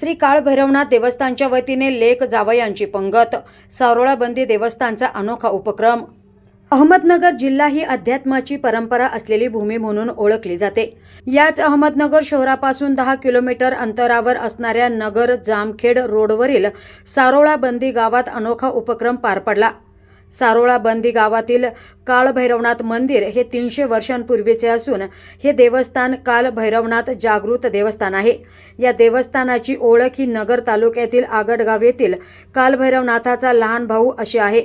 श्री काळ भैरवनाथ देवस्थानच्या वतीने लेख जावयांची पंगत सारोळाबंदी देवस्थानचा अनोखा उपक्रम. अहमदनगर जिल्हा ही अध्यात्माची परंपरा असलेली भूमी म्हणून ओळखली जाते. याच अहमदनगर शहरापासून दहा किलोमीटर अंतरावर असणाऱ्या नगर जामखेड रोडवरील सारोळाबंदी गावात अनोखा उपक्रम पार पडला. सारोळा बंदी गावातील काळभैरवनाथ मंदिर हे तीनशे वर्षांपूर्वीचे असून हे देवस्थान कालभैरवनाथ जागृत देवस्थान आहे. या देवस्थानाची ओळख ही नगर तालुक्यातील आगडगाव येथील कालभैरवनाथाचा लहान भाऊ अशी आहे.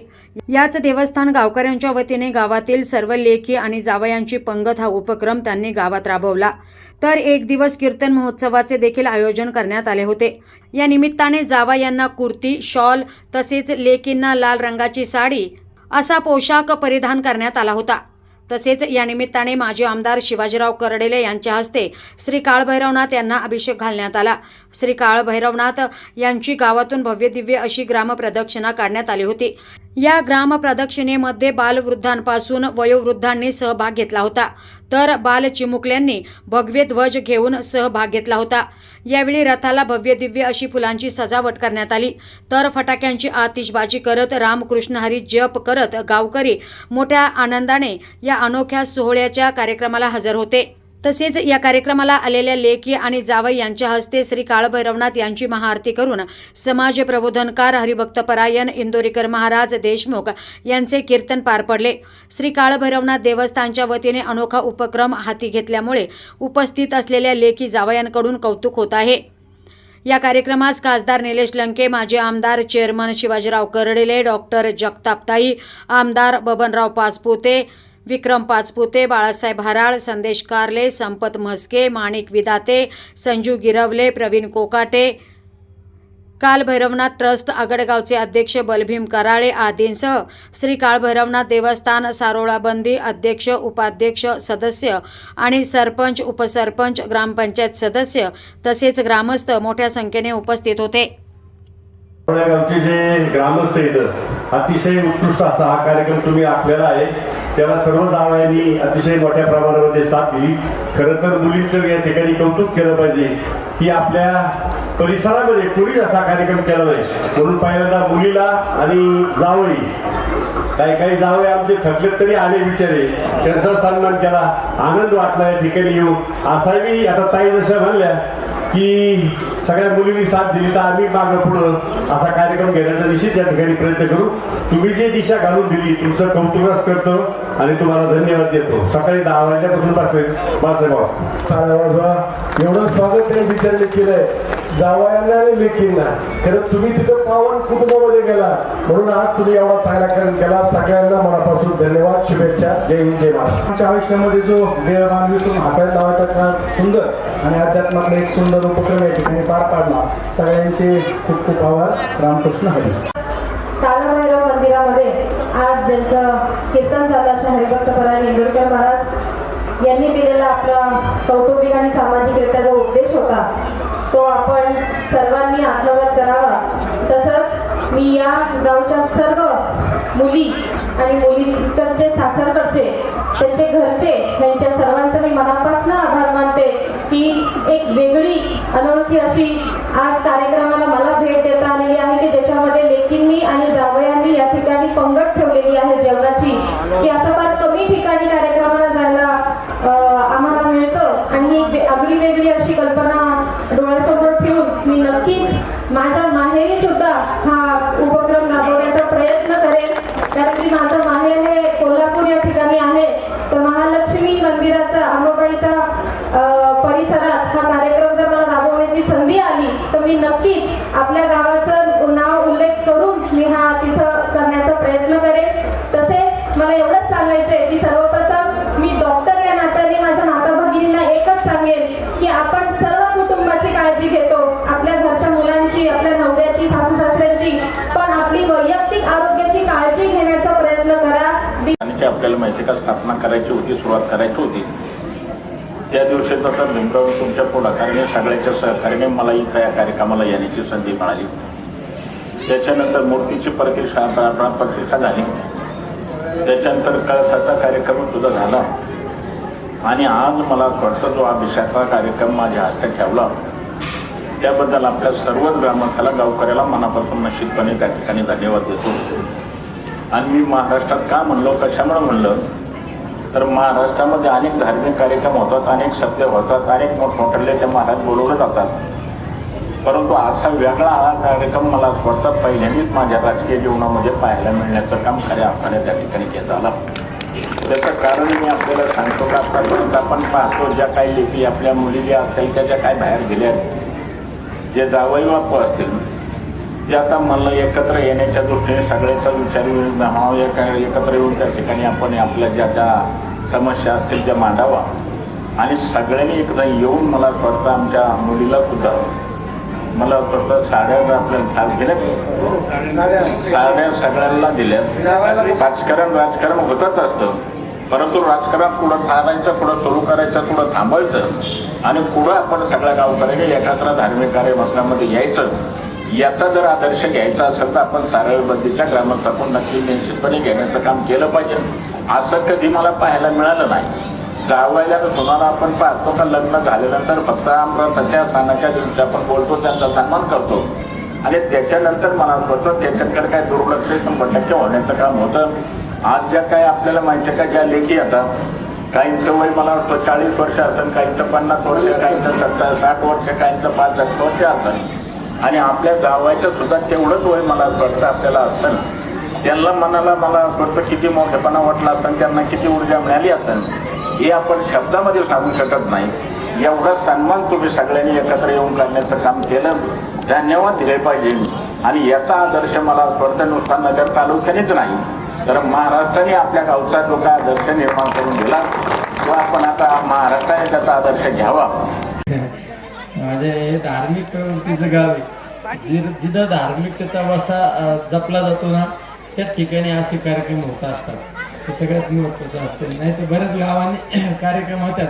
याच देवस्थान गावकऱ्यांच्या वतीने गावातील सर्व लेखी आणि जावयांची पंगत हा उपक्रम त्यांनी गावात राबवला. तर एक दिवस कीर्तन महोत्सवाचे देखील आयोजन करण्यात आले होते. या निमित्ताने जावा यांना कुर्ती शॉल तसेच लेकींना लाल रंगाची साडी असा पोशाख परिधान करण्यात आला होता. तसेच या निमित्ताने माजी आमदार शिवाजीराव करडेले यांच्या हस्ते श्री काळभैरवनाथ यांना अभिषेक घालण्यात आला. श्री काळभैरवनाथ यांची गावातून भव्य दिव्य अशी ग्रामप्रदक्षिणा काढण्यात आली होती. या ग्रामप्रदक्षिणेमध्ये बालवृद्धांपासून वयोवृद्धांनी सहभाग घेतला होता. तर बालचिमुकल्यांनी भगवे ध्वज घेऊन सहभाग घेतला होता. यावेळी रथाला भव्य दिव्य अशी फुलांची सजावट करण्यात आली. तर फटाक्यांची आतिषबाजी करत रामकृष्ण हरी जप करत गावकरी मोठ्या आनंदाने या अनोख्या सोहळ्याच्या कार्यक्रमाला हजर होते. तसेच या कार्यक्रमाला आलेल्या लेखी आणि जावई यांच्या हस्ते श्री काळभैरवनाथ यांची महाआरती करून समाज प्रबोधनकार हरिभक्तपरायण इंदोरीकर महाराज देशमुख यांचे कीर्तन पार पडले. श्री काळभैरवनाथ देवस्थानच्या वतीने अनोखा उपक्रम हाती घेतल्यामुळे उपस्थित असलेल्या लेखी जावयांकडून कौतुक होत आहे. या कार्यक्रमास खासदार निलेश लंके माजी आमदार चेअरमन शिवाजीराव करडेले डॉक्टर जगतापताई आमदार बबनराव पाचपुते विक्रम पाचपुते बाळासाहेब हराळ संदेश कारले संपत म्हस्के माणिक विदाते संजू गिरवले प्रवीण कोकाटे काल भैरवनाथ ट्रस्ट आगडगावचे अध्यक्ष बलभीम कराळे आदींसह श्री काळभैरवनाथ देवस्थान सारोळाबंदी अध्यक्ष उपाध्यक्ष सदस्य आणि सरपंच उपसरपंच ग्रामपंचायत सदस्य तसेच ग्रामस्थ मोठ्या संख्येने उपस्थित होते. गावचे जे ग्रामस्थ इथं अतिशय उत्कृष्ट असा हा कार्यक्रम तुम्ही आखलेला आहे. त्याला सर्व जावयांनी अतिशय मोठ्या प्रमाणामध्ये साथ दिली. खरं तर मुलींचं या ठिकाणी कौतुक केलं पाहिजे की आपल्या परिसरामध्ये कोणीच असा कार्यक्रम केला नाही. म्हणून पहिल्यांदा मुलीला आणि जावळी काही काही जावळे आमचे थकले तरी आले विचारे त्यांचा सन्मान केला. आनंद वाटला या ठिकाणी येऊ असाही आता ताई जशा म्हणल्या की सगळ्या मुलींनी साथ दिली तर आम्ही मागं पुढं असा कार्यक्रम घेण्याचा निश्चित या ठिकाणी प्रयत्न करू. तुम्ही जे दिशा घालून दिली तुमचं कौतुकच करतो आणि तुम्हाला धन्यवाद देतो. सकाळी दहा वाजल्यापासून बसले. बाळासाहेब एवढं स्वागत त्यांनी विचारले केलंय. जावयांना आणि लेकींना. खरं तुम्ही तिथं पावन कुटुंबामध्ये गेला. म्हणून आज तुम्ही एवढा चांगला कार्यक्रम केला. सगळ्यांना मनापासून धन्यवाद शुभेच्छा. जय हिंद जय महाराष्ट्र. आमच्या आयुष्यामध्ये जो देवमान विसरून हसायला लावायचा का सुंदर आणि अध्यात्मातला एक सुंदर उपक्रम या ठिकाणी पार पाडला. सगळ्यांचे खूप खूप आभार. रामकृष्ण हरी. कालभैरव मंदिरामध्ये आज ज्यांचं कीर्तन झालं अशा हरिभक्त परायण इंदोरकर महाराज यांनी दिलेला आपला कौटुंबिक आणि सामाजिकरित्या जो उपदेश होता तो आपण सर्वांनी आत्मगत करावा. तसंच मी या गावच्या सर्व मुली आणि मुलींकडचे सासरकडचे त्यांचे घरचे यांच्या सर्वांचा मी मनापासून आभार मानते की एक वेगळी अनोळखी अशी आज कार्यक्रमाला मला भेट देता आलेली आहे. मंदिराचा अंबाबाईचा परिसरात हा कार्यक्रम जर मला राबवण्याची संधी आली तर मी नक्कीच आपल्या गावाचं नाव उल्लेख करून मी हा तिथं करण्याचा प्रयत्न करेन. तसेच मला एवढंच सांगायचंय की सर्वप्रथम मी डॉक्टर या नात्याने माझ्या माता भगिनींना एकच सांगेन की आपण सर्व कुटुंबाची काळजी घेतो. ते आपल्याला माहिती का स्थापना करायची होती सुरुवात करायची होती. त्या दिवशीचा तर भीमराव तुमच्या पुढाकाराने सगळ्याच्या सहकार्याने मला इथं या कार्यक्रमाला येण्याची संधी मिळाली. त्याच्यानंतर मूर्तीची प्रतिष्ठा प्रतिष्ठा झाली. त्याच्यानंतर कळसाचा कार्यक्रम सुद्धा झाला. आणि आज मला वाटतं जो अभिषेकाचा कार्यक्रम माझ्या हस्ते ठेवला त्याबद्दल आपल्या सर्वच ग्रामस्थाला गावकऱ्याला मनापासून निश्चितपणे त्या ठिकाणी धन्यवाद देतो. आणि मी महाराष्ट्रात का म्हणलो कशामुळे म्हणलं? तर महाराष्ट्रामध्ये अनेक धार्मिक कार्यक्रम होतात अनेक सत्य होतात अनेक मोठमोठ्याले ते महाराज बोलवले जातात. परंतु असा वेगळा हा कार्यक्रम मला स्वतः पहिल्यांदाच माझ्या राजकीय जीवनामध्ये पाहायला मिळण्याचं काम खऱ्या अर्थाने त्या ठिकाणी केलं आलं त्याचं कारण मी आपल्याला सांगतो का? आतापर्यंत आपण पाहतो ज्या काही लेखी आपल्या मुली ज्या असेल त्या ज्या काय बाहेर गेल्या आहेत, जे जावई बापू असतील जे आता मला एकत्र येण्याच्या दृष्टीने सगळ्याचा विचार येऊन एका एकत्र येऊन त्या ठिकाणी आपण आपल्या ज्या ज्या समस्या असतील त्या मांडावा. आणि सगळ्यांनी एकदा येऊन मला असं वाटतं आमच्या मुलीला सुद्धा मला असं वाटतं साड्या जर आपल्याला साथ दिल्यात साड्या सगळ्यांना दिल्यात. राजकारण राजकारण होतच असतं. परंतु राजकारण कुठं थांबायचं कुठं सुरू करायचं कुठं थांबायचं. आणि कुठं आपण सगळ्या गावकऱ्यांनी एकत्र धार्मिक कार्यक्रमामध्ये यायचं. याचा जर आदर्श घ्यायचा असेल तर आपण सारळबंदीच्या ग्रामस्थापन नक्की निश्चितपणे घेण्याचं काम केलं पाहिजे. असं कधी मला पाहायला मिळालं नाही. जावायला सुनाला आपण पाहतो का लग्न झाल्यानंतर फक्त आमच्या सणाच्या दिवशी आपण बोलतो त्यांचा सन्मान करतो. आणि त्याच्यानंतर मला होतं त्याच्याकडे काय दुर्लक्ष शंभर टक्के होण्याचं काम होतं. आज ज्या काय आपल्याला माहिती आहे का ज्या लेखी येतात काहींचं वय मला वाटतं चाळीस वर्ष असेल काहींचं पन्नास वर्ष काहींचं सत्तर साठ वर्ष काहींचं पाच वर्ष असेल. आणि आपल्या जावायचं सुद्धा तेवढंच वय मला असं वाटतं आपल्याला असेल त्यांना मनाला मला असं वाटतं किती मोठेपणा वाटला असेल त्यांना किती ऊर्जा मिळाली असेल हे आपण शब्दामध्ये सांगू शकत नाही. एवढा सन्मान तुम्ही सगळ्यांनी एकत्र येऊन करण्याचं काम केलं धन्यवाद दिले पाहिजे. आणि याचा आदर्श मला असं वाटतं नुसता नगर तालुक्यानेच नाही तर महाराष्ट्राने आपल्या गावचा जो काय आदर्श निर्माण करून दिला तो आपण आता महाराष्ट्राने त्याचा आदर्श घ्यावा. माझे हे धार्मिक प्रवृत्तीचं गाव आहे. जि- जिथं धार्मिकतेचा वसा जपला जातो ना त्या ठिकाणी असे कार्यक्रम होत असतात. हे सगळ्यात महत्त्वाचं असतं. नाही तर बऱ्याच गावांनी कार्यक्रम होतात.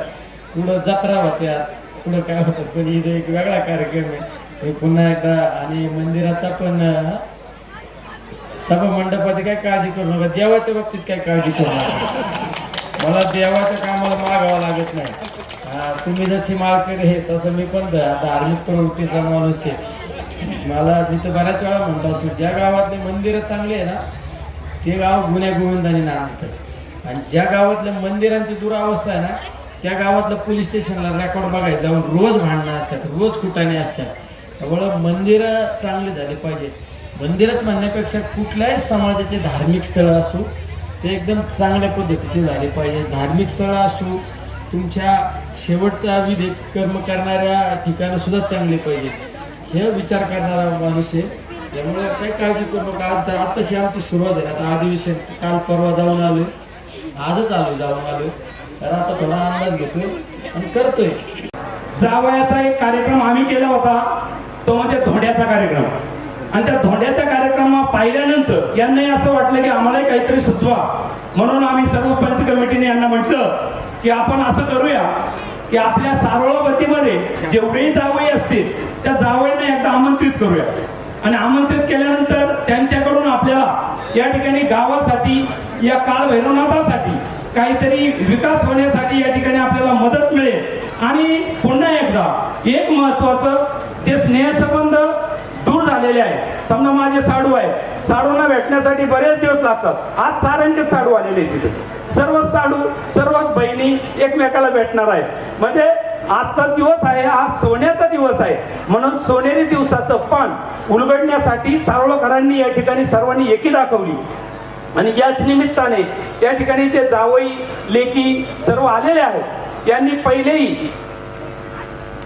पुढं जत्रा होत्या पुढं काय होतात पण इथे एक वेगळा कार्यक्रम आहे. हे पुन्हा एकदा आणि मंदिराचा पण सभा मंडपाची काय काळजी करू नका. देवाच्या बाबतीत काय काळजी करू नका. मला देवाच्या कामाला मागावं लागत नाही. तुम्ही जशी माळकरी आहे तसं मी पण धार्मिक प्रवृत्तीचा माणूस आहे. मला मी तर बऱ्याच वेळा म्हणतो असतो ज्या गावातले मंदिरं चांगले आहे ना ते गाव गुन्ह्या गोविंदाने नांदतं. आणि ज्या गावातल्या मंदिरांची दुरावस्था आहे ना त्या गावातलं पोलीस स्टेशनला रेकॉर्ड बघायचं जाऊन रोज भांडणं असतात रोज कुटाने असतात. त्यामुळं मंदिरं चांगली झाली पाहिजे. मंदिरच म्हणण्यापेक्षा कुठल्याही समाजाचे धार्मिक स्थळं असो ते एकदम चांगल्या पद्धतीचे झाले पाहिजे. धार्मिक स्थळं असो तुमच्या शेवटचा विधी कर्म करणाऱ्या ठिकाणं सुद्धा चांगले पाहिजेत हे विचार करणारा माणूस आहे. त्यामुळे काही काळजी करू नका. आता आताशी आमची सुरुवात आहे आता अधिवेशन काल परवा जाऊन आलो आजच आलो जाऊन आलो तर आता थोडा अंदाज घेतोय आणि करतोय. जावयाचा एक कार्यक्रम आम्ही केला होता. तो म्हणजे धोड्याचा कार्यक्रम. आणि त्या धोंड्याच्या कार्यक्रम पाहिल्यानंतर यांनाही असं वाटलं की आम्हालाही काहीतरी सुचवा. म्हणून आम्ही सर्व पंच कमिटीने यांना म्हटलं की आपण असं करूया की आपल्या सारोळावतीमध्ये जेवढेही जावई असतील त्या जावईंना एकदा आमंत्रित करूया. आणि आमंत्रित केल्यानंतर त्यांच्याकडून आपल्याला या ठिकाणी गावासाठी या काळ भैरवनाथासाठी काहीतरी विकास होण्यासाठी या ठिकाणी आपल्याला मदत मिळेल. आणि पुन्हा एकदा एक महत्वाचं जे स्नेहसंबंध दूर झालेले आहे. समजा माझे साडू आहे. साडूंना भेटण्यासाठी बरेच दिवस लागतात. आज साऱ्यांचेच साडू आलेले आहेत तिथे सर्वच साडू सर्वच बहिणी एकमेकाला भेटणार आहे म्हणजे आजचा दिवस आहे हा सोन्याचा दिवस आहे. म्हणून सोनेरी दिवसाचं पण उलगडण्यासाठी सारोळकरांनी या ठिकाणी सर्वांनी एकी दाखवली. आणि याच निमित्ताने या ठिकाणी जे जावई लेकी सर्व आलेले आहेत त्यांनी पहिलेही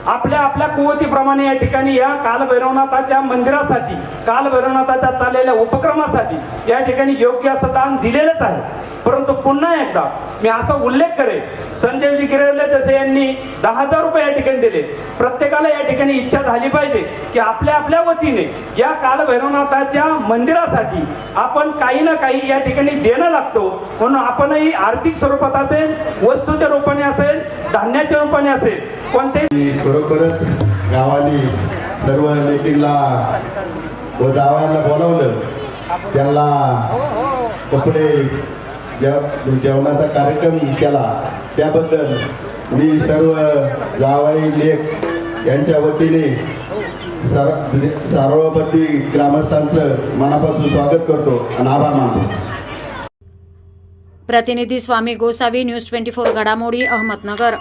आपल्या आपल्या कुवतीप्रमाणे या ठिकाणी या कालभैरवनाथाच्या मंदिरासाठी कालभैरवनाथाच्या चाललेल्या उपक्रमासाठी या ठिकाणी योग्य असं दान दिलेलंच आहे. परंतु पुन्हा एकदा मी असा उल्लेख करेन. संजयजी गिरवले जसे यांनी दहा हजार रुपये या ठिकाणी दिले. प्रत्येकाला या ठिकाणी इच्छा झाली पाहिजे की आपल्या आपल्या वतीने या कालभैरवनाथाच्या मंदिरासाठी आपण काही ना काही या ठिकाणी देणं लागतो. म्हणून आपणही आर्थिक स्वरूपात असेल वस्तूच्या रूपाने असेल धान्याच्या रूपाने असेल कोणत्याही खरोखरच गावाने सर्व नेतीला व जावयांना बोलावलं. त्यांना कपडे जेव जेवणाचा कार्यक्रम केला त्याबद्दल मी सर्व जावाई लेख यांच्या वतीने सर म्हणजे सार्वपती ग्रामस्थांचं मनापासून स्वागत करतो आणि आभार मानतो. प्रतिनिधी Swami Gosavi news twenty four घडामोडी अहमदनगर.